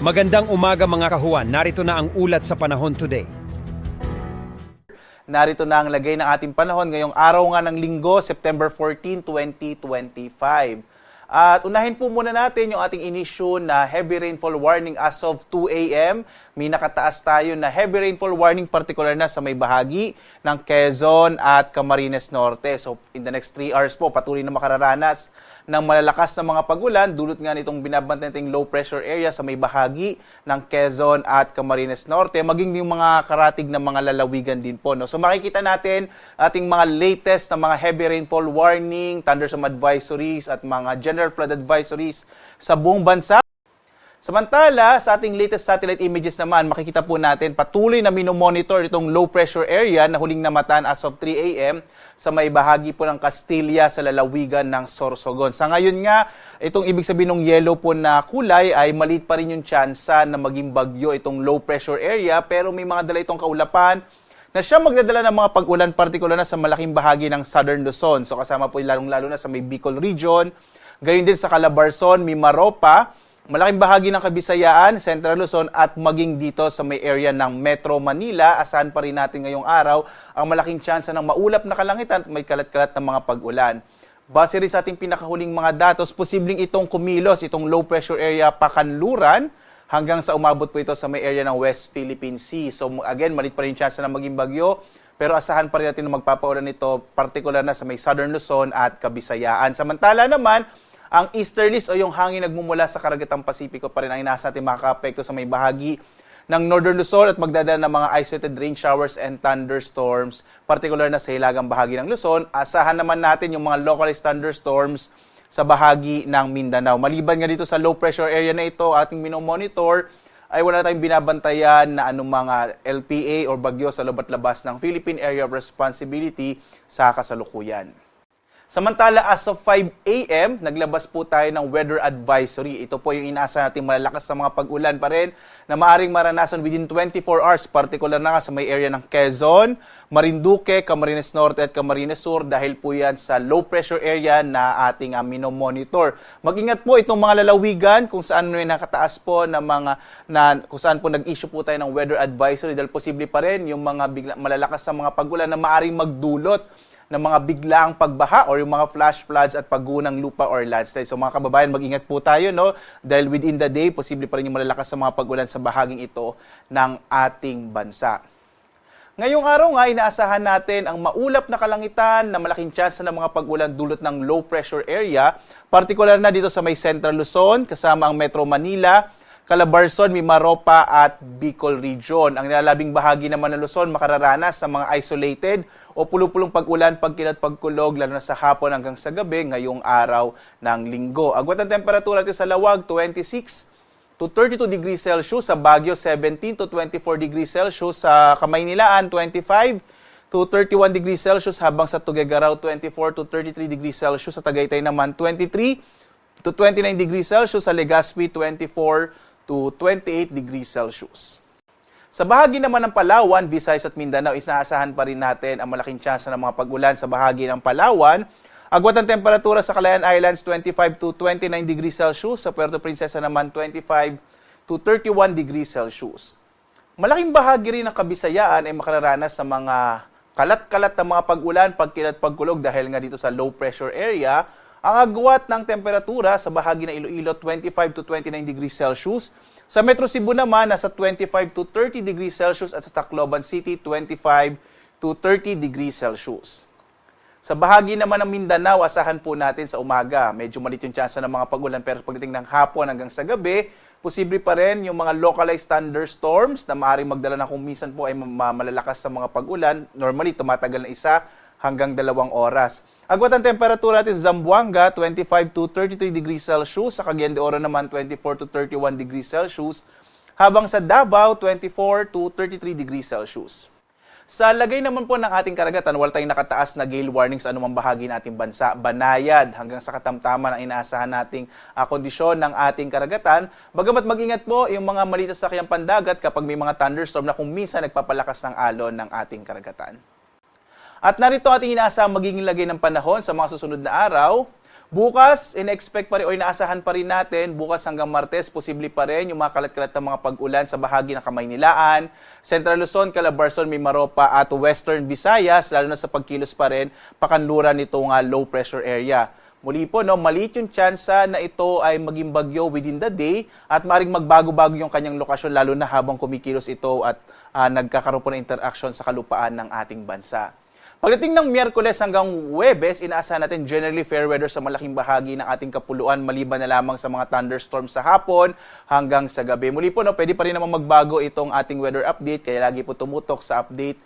Magandang umaga mga kahuan. Narito na ang ulat sa panahon today. Narito na ang lagay ng ating panahon ngayong araw nga ng linggo, September 14, 2025. At unahin po muna natin yung ating inisyu na heavy rainfall warning as of 2 a.m. May nakataas tayo na heavy rainfall warning particular na sa may bahagi ng Quezon at Camarines Norte. So in the next 3 hours po, patuloy na makararanas ng malalakas na mga pagulan dulot nga nitong binabantay nating low pressure area sa may bahagi ng Quezon at Camarines Norte. Maging yung mga karatig na mga lalawigan din po no? So makikita natin ating mga latest na mga heavy rainfall warning thunderstorm advisories at mga general flood advisories sa buong bansa Samantala, sa ating latest satellite images naman, makikita po natin patuloy na minomonitor itong low pressure area na huling namatan as of 3 a.m. sa may bahagi po ng Castilla sa lalawigan ng Sorsogon. Sa ngayon nga, itong ibig sabihin ng yellow po na kulay ay maliit pa rin yung tsansa na maging bagyo itong low pressure area pero may mga dala itong kaulapan na siya magdadala ng mga pag-ulan partikular na sa malaking bahagi ng Southern Luzon. So kasama po lalong-lalo na sa may Bicol region, gayon din sa Calabarzon, Mimaropa, malaking bahagi ng Kabisayaan, Central Luzon at maging dito sa may area ng Metro Manila, asahan pa rin natin ngayong araw ang malaking tsansa ng maulap na kalangitan at may kalat-kalat na mga pag-ulan. Base rin sa ating pinakahuling mga datos, posibleng itong kumilos, itong low pressure area Pakanluran, hanggang sa umabot po ito sa may area ng West Philippine Sea. So again, malit pa rin chance na maging bagyo, pero asahan pa rin natin na magpapaulan ito, particular na sa may Southern Luzon at Kabisayaan. Samantala naman, ang easterlies o yung hangin nagmumula sa karagatang Pasipiko pa rin ang inaasa natin makaka-apekto sa may bahagi ng Northern Luzon at magdadala ng mga isolated rain showers and thunderstorms, particular na sa hilagang bahagi ng Luzon. Asahan naman natin yung mga localized thunderstorms sa bahagi ng Mindanao. Maliban nga dito sa low pressure area na ito, ating minomonitor, ay wala tayong binabantayan na anong mga LPA or bagyo sa loob at labas ng Philippine Area of Responsibility sa kasalukuyan. Samantala, as of 5 a.m., naglabas po tayo ng weather advisory. Ito po yung inaasa natin malalakas na mga pag-ulan pa rin na maaring maranasan within 24 hours, particular na sa may area ng Quezon, Marinduque, Camarines Norte at Camarines Sur dahil po yan sa low pressure area na ating uh, minomonitor. Mag-ingat po itong mga lalawigan kung saan may nakataas po na mga na kung saan po nag-issue po tayo ng weather advisory dahil posible pa rin yung mga bigla, malalakas na mga pag-ulan na maaring magdulot ng mga biglaang pagbaha or yung mga flash floods at paggunang lupa or landslide. So mga kababayan, mag-ingat po tayo, no? Dahil within the day, posible pa rin yung malalakas sa mga pagulan sa bahaging ito ng ating bansa. Ngayong araw nga, inaasahan natin ang maulap na kalangitan na malaking tsansa ng mga pag-ulan dulot ng low pressure area, particular na dito sa may Central Luzon, kasama ang Metro Manila, Calabarzon, Mimaropa at Bicol Region. Ang nilalabing bahagi naman ng Luzon makararanas ng mga isolated o pulupulong pag-ulan, pagkilat, pagkulog, lalo na sa hapon hanggang sa gabi ngayong araw ng linggo. Agwat ang temperatura natin sa Lawag, 26 to 32 degrees Celsius, sa Baguio, 17 to 24 degrees Celsius, sa Kamaynilaan, 25 to 31 degrees Celsius, habang sa Tuguegarao, 24 to 33 degrees Celsius, sa Tagaytay naman, 23 to 29 degrees Celsius, sa Legazpi, 24 to 28 degrees Celsius. Sa bahagi naman ng Palawan, Visayas at Mindanao, isaasahan pa rin natin ang malaking tsansa ng mga pag-ulan sa bahagi ng Palawan. Agwat ang temperatura sa Calayan Islands, 25 to 29 degrees Celsius. Sa Puerto Princesa naman, 25 to 31 degrees Celsius. Malaking bahagi rin ng Kabisayaan ay makararanas sa mga kalat-kalat na mga pag-ulan, pagkilat, pagkulog dahil nga dito sa low pressure area. Ang agwat ng temperatura sa bahagi ng Iloilo, 25 to 29 degrees Celsius. Sa Metro Cebu naman, nasa 25 to 30 degrees Celsius at sa Tacloban City, 25 to 30 degrees Celsius. Sa bahagi naman ng Mindanao, asahan po natin sa umaga. Medyo malit yung tsansa ng mga pagulan pero pagdating ng hapon hanggang sa gabi, posible pa rin yung mga localized thunderstorms na maaaring magdala na kung minsan po ay malalakas sa mga pagulan. Normally, tumatagal na isa hanggang dalawang oras. Agwat ang temperatura natin sa Zamboanga, 25 to 33 degrees Celsius. Sa Cagayan de Oro naman, 24 to 31 degrees Celsius. Habang sa Davao, 24 to 33 degrees Celsius. Sa lagay naman po ng ating karagatan, wala tayong nakataas na gale warning sa anumang bahagi ng ating bansa. Banayad hanggang sa katamtaman ang inaasahan nating uh, kondisyon ng ating karagatan. Bagamat mag-ingat po yung mga maliit sa sakyang pandagat kapag may mga thunderstorm na kung minsan nagpapalakas ng alon ng ating karagatan. At narito ating inaasahang magiging lagay ng panahon sa mga susunod na araw. Bukas, in-expect pa rin o inaasahan pa rin natin, bukas hanggang Martes, posible pa rin yung mga kalat-kalat na mga pag-ulan sa bahagi ng Kamaynilaan, Central Luzon, Calabarzon, Mimaropa at Western Visayas, lalo na sa pagkilos pa rin, pakanluran nitong ah, low pressure area. Muli po, no, maliit yung tsansa na ito ay maging bagyo within the day at maring magbago-bago yung kanyang lokasyon lalo na habang kumikilos ito at ah, nagkakaroon po ng interaction sa kalupaan ng ating bansa. Pagdating ng Miyerkules hanggang Webes, inaasahan natin generally fair weather sa malaking bahagi ng ating kapuluan maliban na lamang sa mga thunderstorms sa hapon hanggang sa gabi. Muli po, no, pwede pa rin naman magbago itong ating weather update kaya lagi po tumutok sa update